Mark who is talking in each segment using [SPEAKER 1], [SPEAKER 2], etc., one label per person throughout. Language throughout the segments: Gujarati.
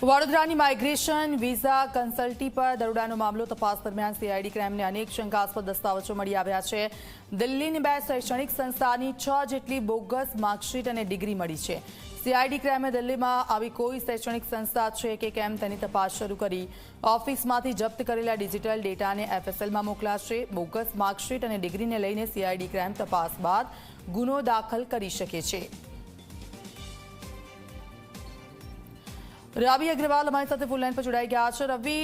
[SPEAKER 1] વડોદરાની માઇગ્રેશન, વિઝા, કન્સલ્ટી પર દરોડાનો મામલો તપાસ દરમિયાન સીઆઈડી ક્રાઇમને અનેક શંકાસ્પદ દસ્તાવેજો મળી આવ્યા છે. દિલ્હીની બે શૈક્ષણિક સંસ્થાની છ જેટલી બોગસ માર્કશીટ અને ડિગ્રી મળી છે. સીઆઈડી ક્રાઇમે દિલ્હીમાં આવી કોઈ શૈક્ષણિક સંસ્થા છે કે કેમ તેની તપાસ શરૂ કરી? ઓફિસમાંથી જપ્ત કરેલા ડિજિટલ ડેટાને એફએસએલમાં મોકલાશે. બોગસ માર્કશીટ અને ડિગ્રીને લઈને સીઆઈડી ક્રાઇમ તપાસ બાદ ગુનો દાખલ કરી શકે છે. રવિ અગ્રવાલ અમારી સાથે ફૂલ લાઈન પર જોડાઈ ગયા છે. રવિ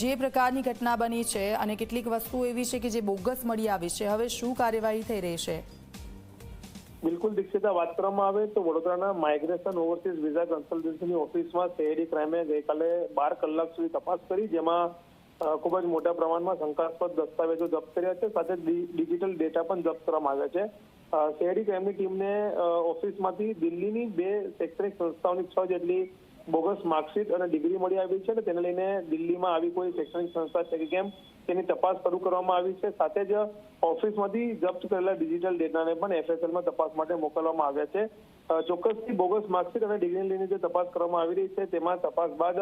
[SPEAKER 1] જે પ્રકારની ઘટના બની છે અને કેટલીક વસ્તુઓ એવી છે કે જે બોગસ મળી આવી છે, હવે શું કાર્યવાહી થઈ રહી છે?
[SPEAKER 2] બિલકુલ દીક્ષિતા, વાત કરવામાં આવે તો વડોદરાના માઇગ્રેશન ઓવરસીઝ વિઝા કન્સલ્ટન્સીની ઓફિસમાં શહેરી ક્રાઇમે ગઈકાલે બાર કલાક સુધી તપાસ કરી, જેમાં ખૂબ જ મોટા પ્રમાણમાં શંકાસ્પદ દસ્તાવેજો જપ્ત કર્યા છે, સાથે ડિજિટલ ડેટા પણ જપ્ત કરવામાં આવ્યા છે. શહેરી ક્રાઇમની ટીમને ઓફિસમાંથી દિલ્હીની બે શૈક્ષણિક સંસ્થાઓની છ જેટલી બોગસ માર્કશીટ અને ડિગ્રી મળી આવી છે અને તેને લઈને દિલ્હીમાં આવી કોઈ શૈક્ષણિક સંસ્થા છે કે કેમ, તેની તપાસ શરૂ કરવામાં આવી છે. સાથે જ ઓફિસમાંથી જપ્ત કરેલા ડિજિટલ ડેટાને પણ એફએસએલમાં તપાસ માટે મોકલવામાં આવ્યા છે. ચોક્કસથી બોગસ માર્કશીટ અને ડિગ્રી લઈને જે તપાસ કરવામાં આવી રહી છે, તેમાં તપાસ બાદ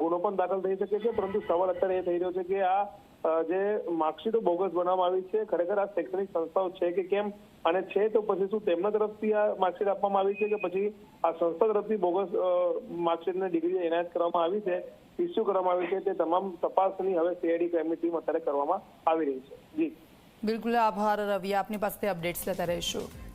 [SPEAKER 2] ગુનો પણ દાખલ થઈ શકે છે. પરંતુ સવાલ અત્યારે એ થઈ રહ્યો છે કે આ જે માર્કશીટો બોગસ બનાવવામાં આવી છે, ખરેખર આ શૈક્ષણિક સંસ્થાઓ છે કે કેમ? અને છે તો પછી શું તેમના તરફથી આ માર્કશીટ આપવામાં આવી છે કે પછી આ સંસ્થા તરફથી બોગસ માર્કશીટ ડિગ્રી એનાયત કરવામાં આવી છે ઇસ્યુ કરવામાં આવી છે, તે તમામ તપાસની હવે સીઆઈડી ક્રાઇમની ટીમ અત્યારે કરવામાં આવી રહી છે. જી.
[SPEAKER 1] બિલકુલ આભાર રવિ, આપની પાસેથી અપડેટ્સ લેતા રહીશું.